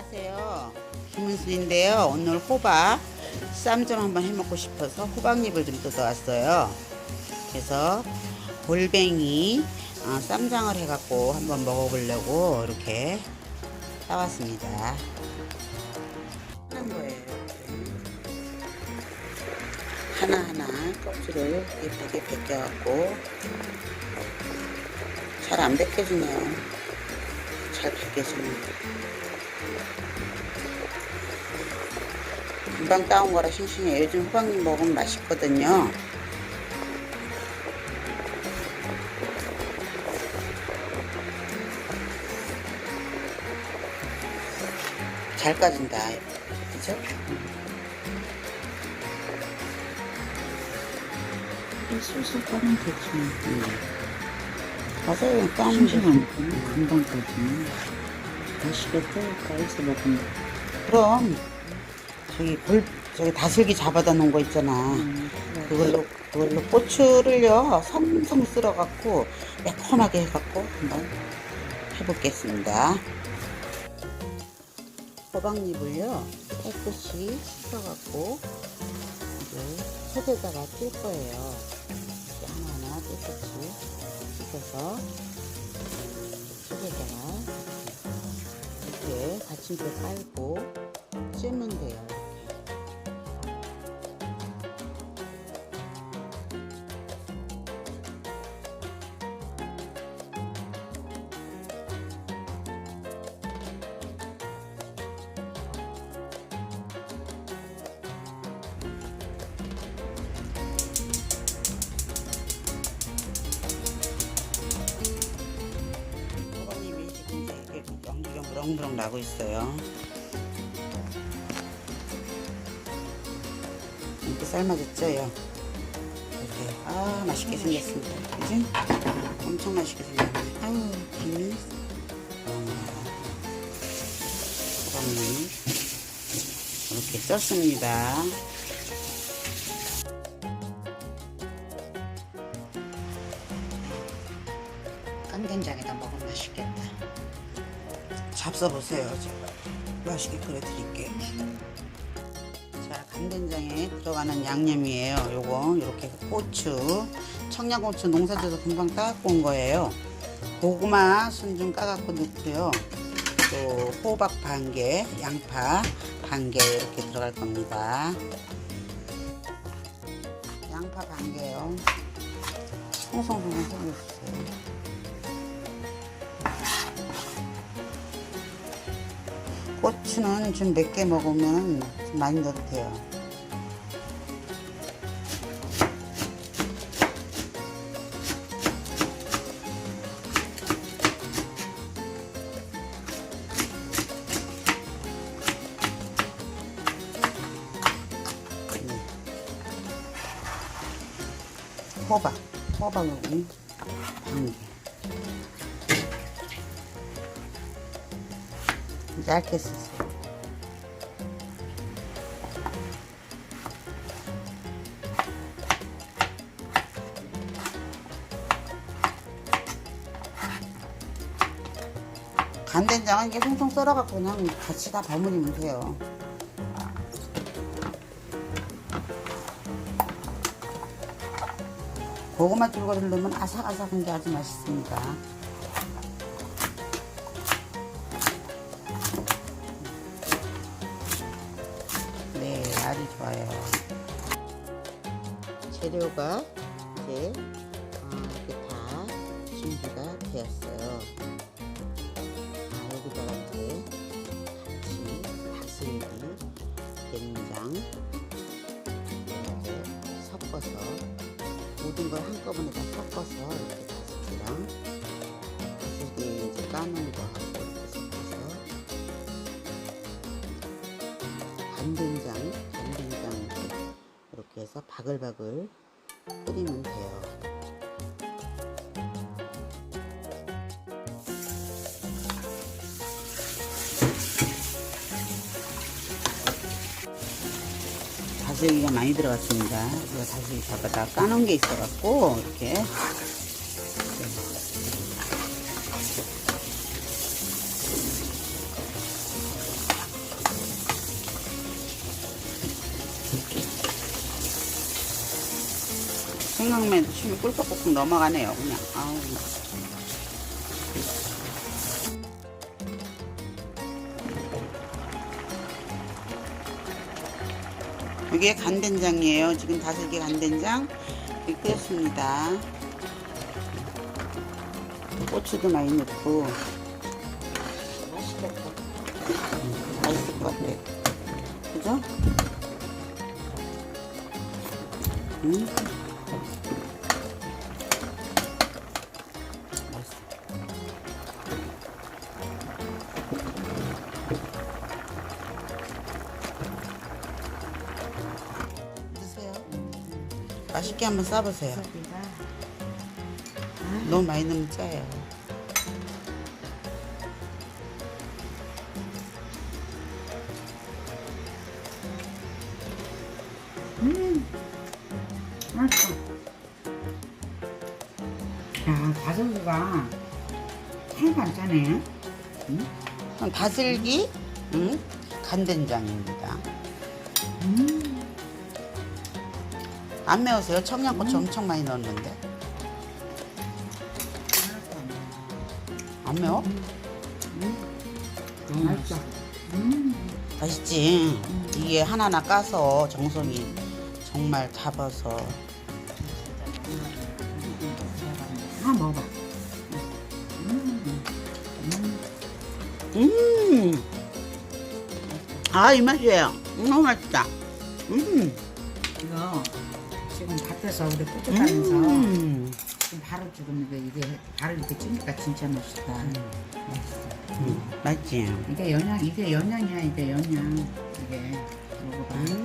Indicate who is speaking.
Speaker 1: 안녕하세요. 김은순인데요. 오늘 호박 쌈 좀 한번 해먹고 싶어서 호박잎을 좀 뜯어왔어요. 그래서 골뱅이 어, 쌈장을 해갖고 한번 먹어보려고 이렇게 따왔습니다. 하나하나 껍질을 예쁘게 벗겨갖고 잘 안 벗겨지네요. 잘 벗겨집니다. 금방 따온 거라 싱싱해요. 요즘 호박잎 먹으면 맛있거든요. 잘 까진다. 그죠?
Speaker 2: 술술 까면 되지.
Speaker 1: 음. 맞아요. 까면 되지.
Speaker 2: 싱싱하니까 금방 까지. 맛있겠다. 까서 먹으면.
Speaker 1: 그럼 저기 골 저기 다슬기 잡아다 놓은 거 있잖아.
Speaker 2: 음,
Speaker 1: 그걸로 그걸로 고추를요 성성 쓸어갖고 매콤하게 해갖고 한번 해보겠습니다. 호박잎을요 깨끗이 씻어갖고 이제 속에다가 뜰 거예요. 하나하나 깨끗이 씻어서 속에다가 이렇게 받침대 깔고 찌면 돼요. 무럭무럭 나고 있어요. 이렇게 삶아졌죠 요. 이렇게 아 맛있게 생겼습니다. 그지? 엄청 맛있게 생겼네. 아유 김이 호박잎 이렇게 쪘습니다. 깐된장에다 먹으면 맛있겠다. 잡숴보세요. 제가 맛있게 끓여드릴게요. 자, 간된장에 들어가는 양념이에요. 요거 이렇게 고추, 청양고추 농사져서 금방 따갖고 온 거예요. 고구마 순 좀 까갖고 넣고요. 또 호박 반 개, 양파 반 개 이렇게 들어갈 겁니다. 양파 반 개요. 송송송송 썰어주세요. 고추는 좀 몇 개 먹으면 좀 많이 넣어도 돼요. 네. 호박, 호박을 반 개. 얇게 쓰세요. 간된장은 이게 송송 썰어갖고 그냥 같이 다 버무리면 돼요. 고구마 줄거리를 넣으면 아삭아삭한 게 아주 맛있습니다. 좋아요. 재료가 이제 어, 이렇게 다 준비가 되었어요. 아, 여기다가 이제 같이 다슬기, 된장 이렇게 섞어서 모든 걸 한꺼번에 다 섞어서 이렇게 다슬기랑 다슬기 이제 까놓 해서 바글바글 끓이면 돼요. 다슬기가 많이 들어갔습니다. 이거 다슬기 잡아다 까놓은 게 있어갖고 이렇게 생각만 해도 침이 꿀꺽꿀꺽 넘어가네요, 그냥. 아우. 이게 간된장이에요. 지금 다슬기 간된장 이렇게 끓였습니다. 고추도 많이 넣고
Speaker 2: 맛있겠다.
Speaker 1: 맛있을 것 같아. 그죠? 음. 맛있게 한번 싸보세요. 너무 많이 넣으면 짜요.
Speaker 2: 음, 맛있어. 야, 다슬기가 살도 안 짜네.
Speaker 1: 그럼 다슬기, 음, 간된장입니다.
Speaker 2: 음,
Speaker 1: 안 매우세요? 청양고추 엄청 많이 넣었는데. 안 매워?
Speaker 2: 맛있어. 음,
Speaker 1: 맛있지? 이게 하나하나 까서 정성이 정말 잡아서.
Speaker 2: 하나 먹어봐.
Speaker 1: 음! 아, 이 맛이에요. 너무 맛있다. 음!
Speaker 2: 밭에서 우리 뿌듯하면서
Speaker 1: 음!
Speaker 2: 지금 바로 죽었는데 이게 바로 이렇게 찌니까 진짜 맛있다. 맛있어.
Speaker 1: 음, 맛있지?
Speaker 2: 이게 연양, 이게 연양이야, 이게 연양. 이게 먹어봐.
Speaker 1: 음.